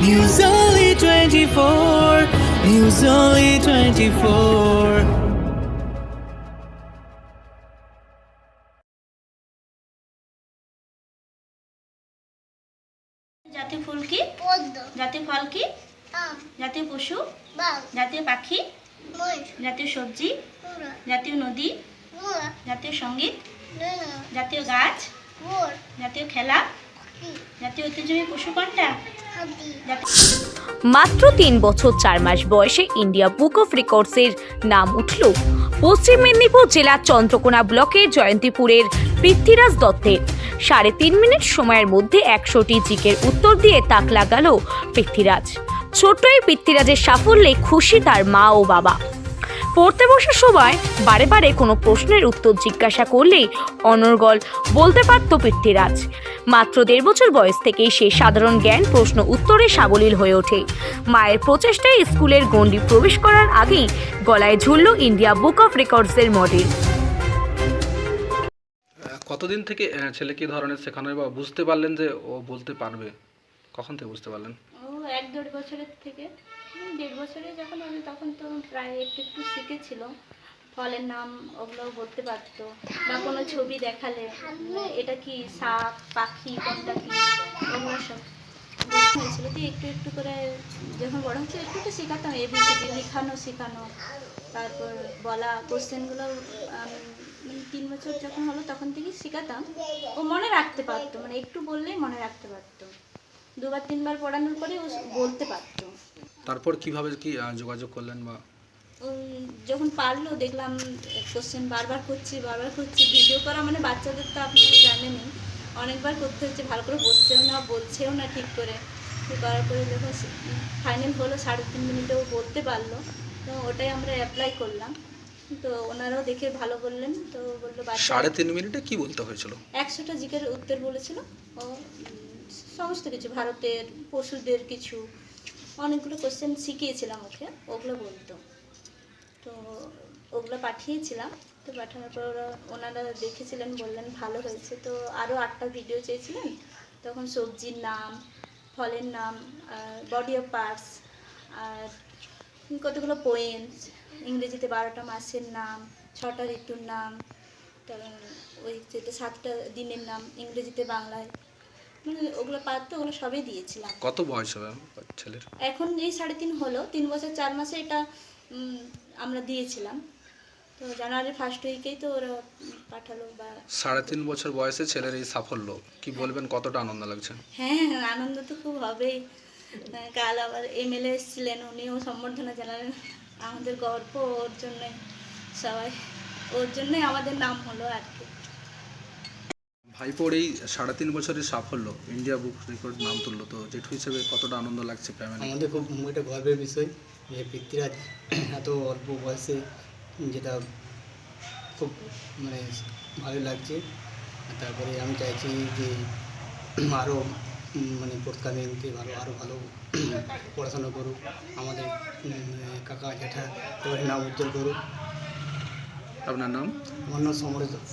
News Only 24. News Only 24. জাতীয় ফুল কি? জাতীয় ফল কি? জাতীয় পশু? বাঘ। জাতীয় পাখি? জাতীয় সবজি? জাতীয় নদী? জাতীয় সংগীত? জাতীয় গাছ? জাতীয় খেলা? জাতীয় ঐতিহ্যবাহী পশু কোনটা? মাত্র তিন বছর চার মাস বয়সে ইন্ডিয়া বুক অফ রেকর্ডসের নাম উঠল পশ্চিম মেদিনীপুর জেলার চন্দ্রকোনা ব্লকের জয়ন্তীপুরের পৃথ্বীরাজ দত্তের সাড়ে তিন মিনিট সময়ের মধ্যে একশোটি জিকের উত্তর দিয়ে তাক লাগালো পৃথ্বীরাজ। ছোট্ট এই পৃথ্বীরাজের সাফল্যে খুশি তার মা ও বাবা। পড়তে বসার সময় বারে বারে কোনো প্রশ্নের উত্তর জিজ্ঞাসা করলেই অনর্গল বলতে পারত পৃথ্বীরাজ। মাত্র দেড় বছর বয়স থেকেই সে সাধারণ জ্ঞান প্রশ্ন উত্তরে সাবলীল হয়ে ওঠে। মায়ের প্রচেষ্টায় স্কুলের গণ্ডি প্রবেশ করার আগেই গলায় ঝুলল ইন্ডিয়া বুক অফ রেকর্ডসের মডেল। কতদিন থেকে ছেলে এই ধরনের শেখানো বা বুঝতে পারলেন যে ও বলতে পারবে? কখন থেকে বুঝতে পারলেন? ও এক দেড় বছরের থেকে। দেড় বছরে যখন আমি তখন তো প্রায় একটু একটু শিখেছিল। ফলের নাম ওগুলো বলতে পারতো। বা কোনো ছবি দেখালে, এটা কি সাপ, পাখি কোনটা কি? ওগুলো সব বুঝতে হয়েছিল। তো একটু একটু করে যখন বড় হচ্ছে, একটু একটু শেখাতাম এ এবিসিডি লেখানো শেখানো। তারপর বলা কোশ্চেনগুলো তিন বছর যখন হলো তখন থেকেই শেখাতাম। ও মনে রাখতে পারতো মানে একটু বললেই মনে রাখতে পারতো। দুবার তিনবার পড়ানোর পরে ও বলতে পারতো। তারপর কীভাবে কি যোগাযোগ করলেন বা যখন পারল দেখলাম কোশ্চেন বারবার করছি বারবার করছি। ভিডিও করা মানে বাচ্চাদের তো আপনি জানেনই অনেকবার করতে হচ্ছে ভালো করে বসছেও না বলছেও না ঠিক করে। করার পরে যখন ফাইনাল হলো সাড়ে তিন মিনিটেও বলতে পারল। তো ওটাই আমরা অ্যাপ্লাই করলাম। তো ওনারাও দেখে ভালো বললেন। তো বলল সাড়ে তিন মিনিটে কি বলতে হয়েছিল? একশোটা জিকের উত্তর বলেছিল। ও সমস্ত কিছু ভারতের পশুদের কিছু অনেকগুলো কোশ্চেন শিখিয়েছিলাম ওকে ওগুলো বলতো। তো ওগুলো পাঠিয়েছিলাম। তো পাঠানোর পর ওরা- ওনারা দেখেছিলেন বললেন ভালো হয়েছে। তো আরও আটটা ভিডিও চেয়েছিলেন। তখন সবজির নাম ফলের নাম বডি অফ পার্টস আর কতগুলো পোয়েমস ইংরেজিতে বারোটা মাসের নাম ছটা ঋতুর নাম তারপর ওই যেটা সাতটা দিনের নাম ইংরেজিতে বাংলায়। মানে ওগুলো পারতো ওগুলো সবই দিয়েছিলাম। কত বয়স হবে ছেলের? এখন এই সাড়ে তিন হলো। তিন বছর চার মাসে এটা আমরা দিয়েছিলাম। তো জানুয়ারি ফার্স্ট উইকেই তো ওরা পাঠালো বা সাড়ে তিন বছর বয়সে ছেলের এই সাফল্য কি বলবেন কতটা আনন্দ লাগছে? হ্যাঁ হ্যাঁ, আনন্দ তো খুব হবেই। কাল আবার এমএলএ এসেছিলেন উনিও সম্বর্ধনা জানালেন। আমাদের গর্ব ওর জন্যে সবাই। ওর জন্যই আমাদের নাম হলো আর ভাইপোর এই সাড়ে তিন বছরের সাফল্য ইন্ডিয়া বুক রেকর্ড নাম তুললো তো জেঠু হিসেবে কতটা আনন্দ লাগছে ফ্যামিলি আমাদের খুব এটা গর্বের বিষয় যে পৃথ্বীরাজ এত অল্প বয়সে যেটা খুব মানে ভালো লাগছে। তারপরে আমি চাইছি যে আরও মানে পড়তামিনকে ভালো আরও ভালো পড়াশোনা করুক। আমাদের কাকা জ্যাঠা সবাই নাম উজ্জ্বল করুক। আপনার নাম? আমার নাম সমরেশ দত্ত।